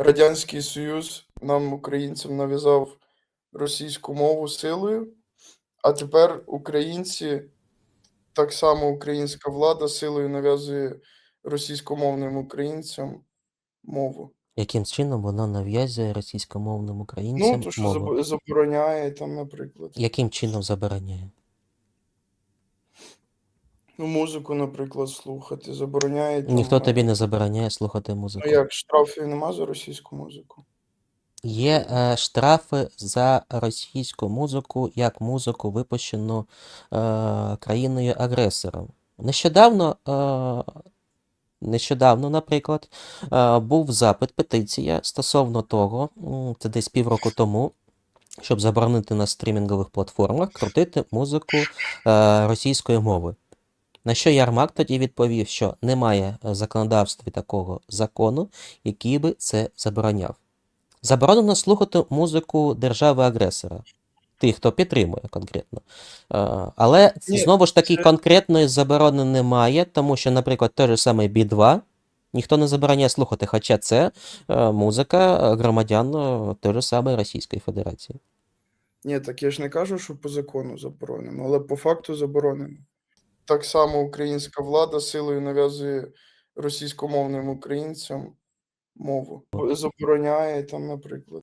Радянський Союз нам, українцям, нав'язав російську мову силою, а тепер українці, так само українська влада силою нав'язує російськомовним українцям мову. Яким чином вона нав'язує російськомовним українцям? Ну, то, що мову? забо- забороняє там, наприклад. Яким чином забороняє? Ну, музику, наприклад, слухати, забороняє там. Ніхто е, тобі не забороняє слухати музику. Ну як, штрафів нема за російську музику? Є е, штрафи за російську музику, як музику, випущену е, країною-агресором. Нещодавно, е, нещодавно, наприклад, е, був запит, петиція стосовно того, м, це десь півроку тому, щоб заборонити на стрімінгових платформах крутити музику е, російської мови. На що Ярмак тоді відповів, що немає в законодавстві такого закону, який би це забороняв. Заборонено слухати музику держави-агресора, тих, хто підтримує конкретно. Е, Але Ні, знову ж таки це- конкретної заборони немає, тому що, наприклад, той же самий B2 ніхто не забороняє слухати, хоча це е, музика громадян е, той же самої Російської Федерації. Ні, так я ж не кажу, що по закону заборонено, але по факту заборонено. Так само українська влада силою нав'язує російськомовним українцям мову. Забороняє там, наприклад.